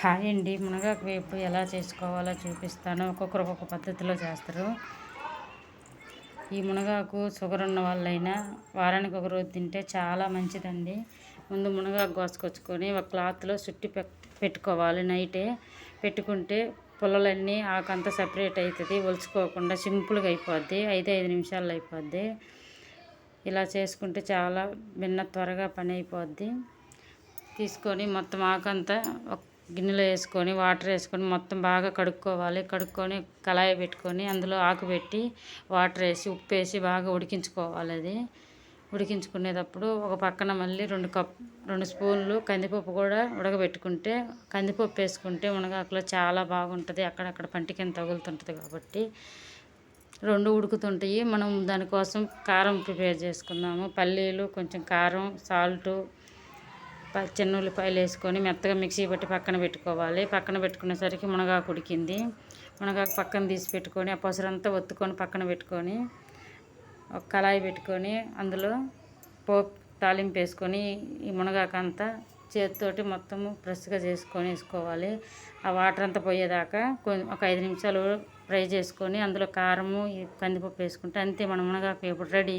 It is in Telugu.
హాయ్ అండి. మునగాకు వేపు ఎలా చేసుకోవాలో చూపిస్తాను. ఒక్కొక్కరు ఒక్కొక్క పద్ధతిలో చేస్తారు. ఈ మునగాకు షుగర్ ఉన్న వాళ్ళైనా వారానికి ఒక రోజు తింటే చాలా మంచిదండి. ముందు మునగాకు కోసుకొచ్చుకొని ఒక క్లాత్లో చుట్టి పెట్టుకోవాలి నైటే. పెట్టుకుంటే పుల్లలన్నీ ఆకంతా సపరేట్ అవుతుంది ఒలుచుకోకుండా సింపుల్గా అయిపోద్ది. ఐదు ఐదు నిమిషాల్లో అయిపోద్ది. ఇలా చేసుకుంటే చాలా భిన్న త్వరగా పని అయిపోద్ది. తీసుకొని మొత్తం ఆకంతా ఒక గిన్నెలో వేసుకొని వాటర్ వేసుకొని మొత్తం బాగా కడుక్కోవాలి. కడుక్కొని కళాయి పెట్టుకొని అందులో ఆకు పెట్టి వాటర్ వేసి ఉప్పు వేసి బాగా ఉడికించుకోవాలి అది. ఉడికించుకునేటప్పుడు ఒక పక్కన మళ్ళీ రెండు కప్ రెండు స్పూన్లు కందిపప్పు కూడా ఉడకబెట్టుకుంటే కందిపప్పు వేసుకుంటే మునగాకులో చాలా బాగుంటుంది. అక్కడక్కడ పంటి కింద తగులుతుంటుంది కాబట్టి. రెండు ఉడుకుతుంటాయి. మనం దానికోసం కారం ప్రిపేర్ చేసుకుందాము. పల్లీలు కొంచెం కారం సాల్టు చిన్న ఉల్లిపాయలు వేసుకొని మెత్తగా మిక్సీ పట్టి పక్కన పెట్టుకోవాలి. పక్కన పెట్టుకునేసరికి మునగాకు ఉడికింది. మునగాకు పక్కన తీసి పెట్టుకొని ఆ పసురంతా ఒత్తుకొని పక్కన పెట్టుకొని ఒక కళాయి పెట్టుకొని అందులో పోపు తాలింపు వేసుకొని ఈ మునగాకంతా చేతితోటి మొత్తము ఫ్రెష్గా చేసుకొని వేసుకోవాలి. ఆ వాటర్ అంతా పోయేదాకా ఒక ఐదు నిమిషాలు ఫ్రై చేసుకొని అందులో కారము కందిపప్పు వేసుకుంటే అంతే మన మునగాకు ఇప్పుడు రెడీ.